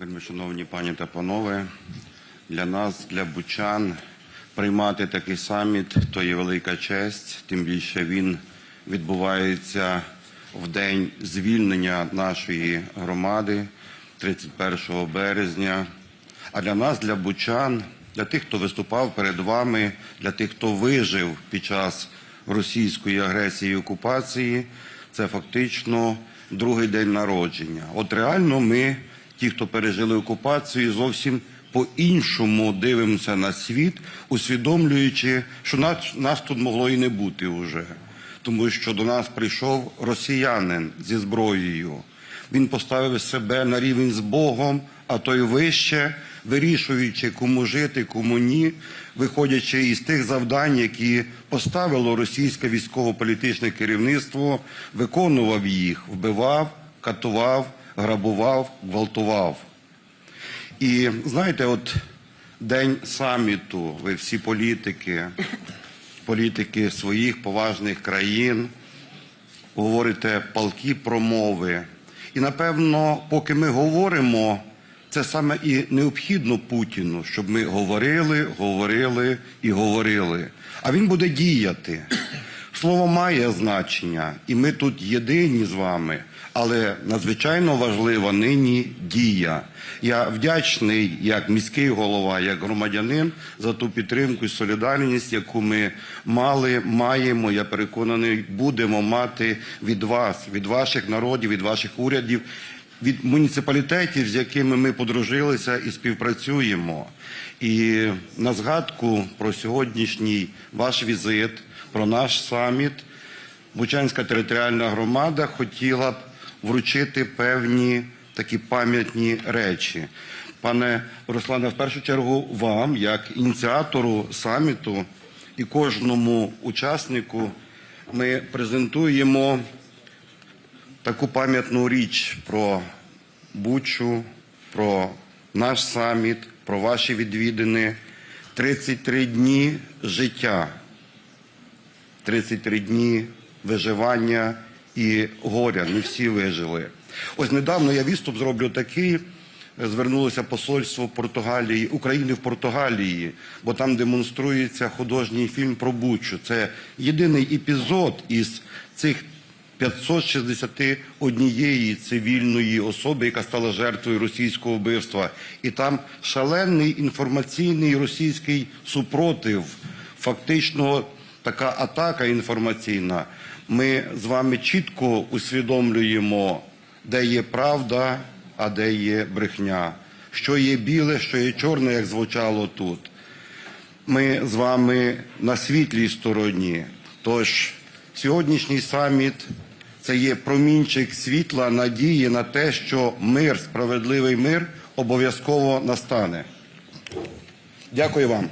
Шановні пані та панове, для нас, для бучан, приймати такий саміт то є велика честь, тим більше він відбувається в день звільнення нашої громади 31 березня. А для нас, для бучан, для тих, хто виступав перед вами, для тих, хто вижив під час російської агресії і окупації, це фактично другий день народження. От реально ми, ті, хто пережили окупацію, зовсім по-іншому дивимося на світ, усвідомлюючи, що нас, нас тут могло і не бути вже. Тому що до нас прийшов росіянин зі зброєю. Він поставив себе на рівень з Богом, а то й вище, вирішуючи, кому жити, кому ні, виходячи із тих завдань, які поставило російське військово-політичне керівництво, виконував їх, вбивав, катував, грабував, гвалтував. І знаєте, от день саміту, ви всі політики, політики своїх поважних країн, говорите палкі промови. І напевно, поки ми говоримо, це саме і необхідно Путіну, щоб ми говорили, говорили і говорили. А він буде діяти. Слово має значення, і ми тут єдині з вами, але надзвичайно важлива нині дія. Я вдячний як міський голова, як громадянин за ту підтримку і солідарність, яку ми мали, маємо. Я переконаний, будемо мати від вас, від ваших народів, від ваших урядів. Від муніципалітетів, з якими ми подружилися і співпрацюємо, і на згадку про сьогоднішній ваш візит, про наш саміт, Бучанська територіальна громада хотіла б вручити певні такі пам'ятні речі. Пане Руслане, в першу чергу вам, як ініціатору саміту і кожному учаснику, ми презентуємо таку пам'ятну річ про Бучу, про наш саміт, про ваші відвідини. 33 дні життя, 33 дні виживання і горя. Не всі вижили. Ось недавно я відступ зроблю такий. Звернулося посольство Португалії, України в Португалії, бо там демонструється художній фільм про Бучу. Це єдиний епізод із цих 561 цивільної особи, яка стала жертвою російського вбивства. І там шалений інформаційний російський супротив, фактично така атака інформаційна. Ми з вами чітко усвідомлюємо, де є правда, а де є брехня, що є біле, що є чорне, як звучало тут. Ми з вами на світлій стороні. Тож сьогоднішній саміт це є промінчик світла, надії на те, що мир, справедливий мир обов'язково настане. Дякую вам.